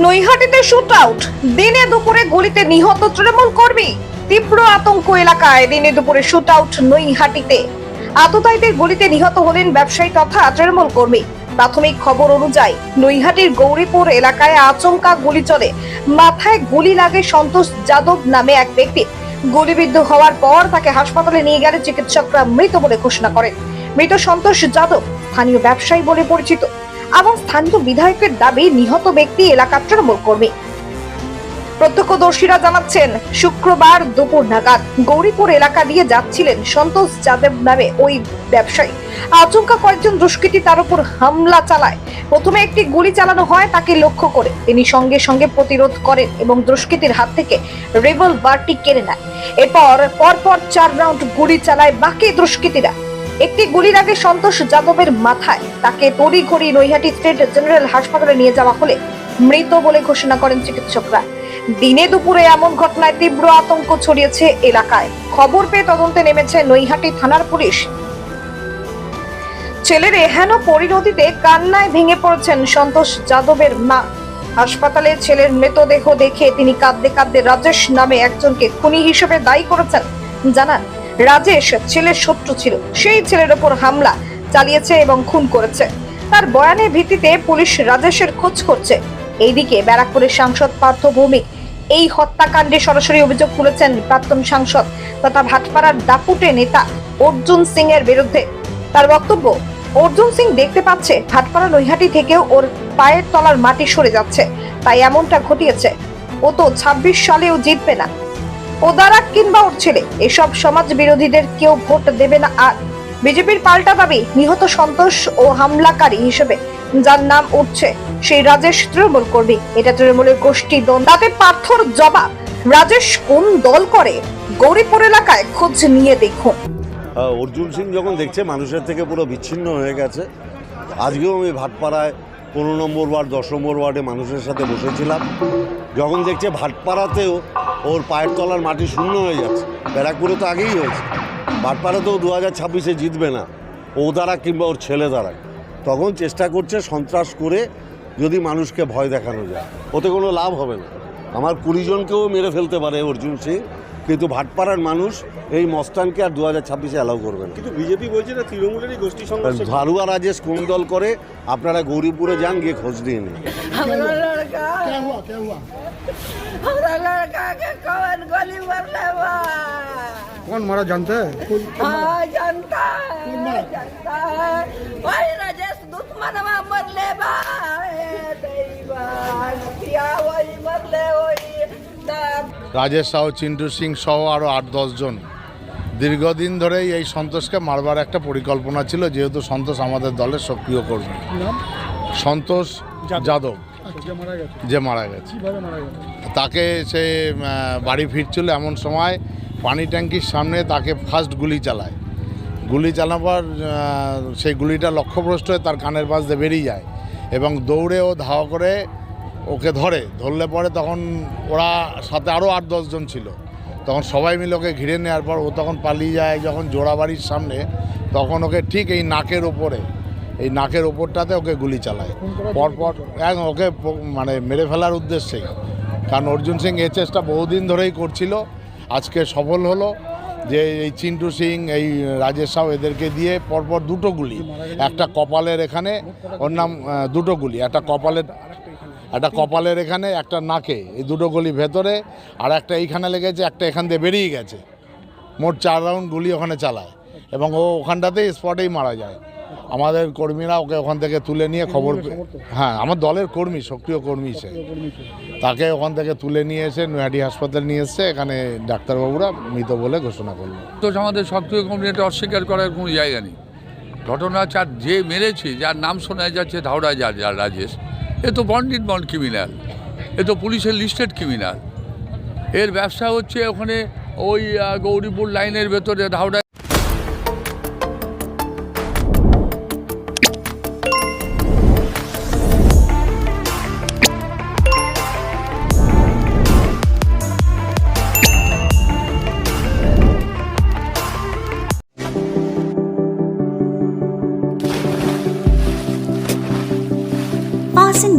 নৈহাটিতে shoot out দিনে দুপুরে গুলিতে নিহত তৃণমূল কর্মী। তীব্র আতঙ্ক এলাকায় দিনে দুপুরে শুট আউট নৈহাটিতে। আততায়ীদের গুলিতে নিহত হলেন ব্যবসায়ী তথা তৃণমূল কর্মী। প্রাথমিক খবর অনুযায়ী, নৈহাটির গৌরীপুর এলাকায় আচমকা গুলি চলে। মাথায় গুলি লাগে সন্তোষ যাদব নামে এক ব্যক্তি। গুলিবিদ্ধ হওয়ার পর তাকে হাসপাতালে নিয়ে গেলে চিকিৎসকরা মৃত বলে ঘোষণা করেন। মৃত সন্তোষ যাদব, স্থানীয় ব্যবসায়ী বলে পরিচিত। এবং স্থানীয় বিধায়কের দাবি, নিহত ব্যক্তি এলাকার তৃণমূল কর্মী। প্রত্যক্ষদর্শীরা জানাচ্ছেন, শুক্রবার দুপুর নাগাদ গৌরীপুর এলাকা দিয়ে যাচ্ছিলেন সন্তোষ যাদব নামে ওই ব্যবসায়ী। আচমকা কয়েকজন দুষ্কৃতী তার উপর হামলা চালায়। প্রথমে একটি গুলি চালানো হয় তাকে লক্ষ্য করে। তিনি সঙ্গে সঙ্গে প্রতিরোধ করেন এবং দুষ্কৃতীর হাত থেকে রিভলভারটি কেড়ে নেয়। এরপর, পরপর চার রাউন্ড গুলি চালায় বাকি দুষ্কৃতীরা। একটি গুলির আগে সন্তোষ যাদবের মাথায়। তাকে তড়িঘড়ি নৈহাটি স্টেট জেনারেল হাসপাতালে নিয়ে যাওয়া হলে মৃত বলে ঘোষণা করেন চিকিৎসকরা। দিনে দুপুরে এমন ঘটনায় তীব্র আতঙ্ক ছড়িয়েছে এলাকায়। খবর পেয়ে তদন্তে নেমেছে নৈহাটি থানার পুলিশ। ছেলের এহেন পরিণতিতে কান্নায় ভেঙে পড়েছেন সন্তোষ যাদবের মা। হাসপাতালে ছেলের মৃতদেহ দেখে তিনি কাঁদতে কাঁদতে রাজেশ নামে একজনকে খুনি হিসেবে দায়ী করেছেন, জানান রাজেশ ছেলের শত্রু ছিল। সেই ছেলের ওপর হামলা চালিয়েছে এবং খুন করেছে। তার বয়ানের ভিত্তিতে পুলিশ রাজেশের খোঁজ করছে। এইদিকে ব্যারাকপুরের সাংসদ পার্থ ভৌমিক এই হত্যাকাণ্ডে সরাসরি অভিযোগ তুলেছেন প্রাক্তন সাংসদ তথা ভাটপাড়ার দাপুটে নেতা অর্জুন সিং এর বিরুদ্ধে। তার বক্তব্য, অর্জুন সিং দেখতে পাচ্ছে ভাটপাড়া নৈহাটি থেকেও ওর পায়ের তলার মাটি সরে যাচ্ছে। তাই এমনটা ঘটিয়েছে। ও তো ছাব্বিশ সালেও জিতবে না। ও দ্বারা কিংবা ওর ছেলে, এসব সমাজ বিরোধীদের কেউ ভোট দেবে না আর। বিজেপির পাল্টা দাবি, নিহত সন্তোষ ও হামলাকারী হিসেবে, যার নাম উঠছে সেই রাজেশ তৃণমূল কর্মী। এটা তৃণমূলের গোষ্ঠী দ্বন্দ্ব। তাতে পার্থর জবাব, রাজেশ কোন দল করে? গৌরীপুর এলাকায় খোঁজ নিয়ে দেখুন। অর্জুন সিং যখন দেখছে, মানুষের থেকে পুরো বিচ্ছিন্ন হয়ে গেছে। আজকেও আমি ভাটপাড়ায় পনেরো নম্বর ওয়ার্ড, দশ নম্বর ওয়ার্ডে মানুষের সাথে বসেছিলাম। যখন দেখছে ভাটপাড়াতেও ওর পায়ের তলার মাটি শূন্য হয়ে যাচ্ছে। ব্যারাকপুরে তো আগেই হয়েছে। ভাটপাড়াতেও দু হাজার ছাব্বিশে জিতবে না। ও দ্বারা কিংবা ওর ছেলে দ্বারা। তখন চেষ্টা করছে সন্ত্রাস করে যদি মানুষকে ভয় দেখানো যায়। ওতে কোনো লাভ হবে না। আমার কুড়িজনকেও মেরে ফেলতে পারে অর্জুন সিং। কিন্তু ভাটপাড়ার মানুষ এই মস্তানকে আর দু হাজার ছাব্বিশে অ্যালাউ করবে না কিন্তু বিজেপি বলছে না তৃণমূলেরই গোষ্ঠী সংঘর্ষ ধারুয়া রাজেশ কোন দল করে আপনারা গৌরীপুরে যান গিয়ে খোঁজ নিয়ে নিন हमारा लड़का क्या हुआ क्या हुआ हमारा लड़का के कौन गोली मारले बा कौन मारा जानते हैं हाँ जानता है जानता है রাজেশ সাউ চিন্টু সিং সহ আরও আট জন। দীর্ঘদিন ধরেই এই সন্তোষকে মারবার একটা পরিকল্পনা ছিল যেহেতু সন্তোষ আমাদের দলের সক্রিয় কর্মী। সন্তোষ যাদব। যে মারা গেছে। যে মারা গেছে। তাকে সে বাড়ি ফিরছিল এমন সময় পানি ট্যাঙ্কির সামনে তাকে ফার্স্ট গুলি চালায়। গুলি চালাবার সেই গুলিটা লক্ষ্যভ্রষ্ট হয়ে তার কানের পাশ দিয়ে বেরিয়ে যায় এবং দৌড়ে ও ধাওয়া করে ওকে ধরে, ধরলে পরে তখন ওরা সাথে আরও আট দশজন ছিল। তখন সবাই মিলে ওকে ঘিরে নেওয়ার পর ও তখন পালিয়ে যায় যখন জোড়াবাড়ির সামনে, তখন ওকে ঠিক এই নাকের ওপরে, এই নাকের ওপরটাতে ওকে গুলি চালায়। পরপর এক ওকে মানে মেরে ফেলার উদ্দেশ্যেই। কারণ অর্জুন সিং এই চেষ্টা বহুদিন ধরেই করছিল, আজকে সফল হলো যে এই চিন্টু সিং, এই রাজেশ সাউ এদেরকে দিয়ে পরপর দুটো গুলি। একটা কপালের এখানে, ওর নাম দুটো গুলি, একটা কপালের একটা কপালের এখানে একটা নাকে এই দুটো গুলি ভেতরে আর একটা এইখানে লেগেছে একটা এখান দিয়ে বেরিয়ে গেছে। মোট চার রাউন্ড গুলি ওখানে চালায়। এবং ও ওখানটাতেই স্পটেই মারা যায়। আমাদের কর্মীরা ওকে ওখান থেকে তুলে নিয়ে খবর হ্যাঁ আমার দলের কর্মী সক্রিয় কর্মী সে। তাকে ওখান থেকে তুলে নিয়ে এসে নৈহাটি হাসপাতালে নিয়ে এসছে। এখানে ডাক্তারবাবুরা মৃত বলে ঘোষণা করল। তো আমাদের সক্রিয় কমিউনিটি অস্বীকার করার কোনো জায়গা নেই। ঘটনা আর যে মেরেছে যার নাম শোনা যাচ্ছে ধাওড়া যার রাজেশ। এ তো বন্ডিড বন্ড ক্রিমিনাল, এ তো পুলিশের লিস্টেড ক্রিমিনাল। এর ব্যবসা হচ্ছে ওখানে ওই গৌরীপুর লাইনের ভেতরে ধাউড়া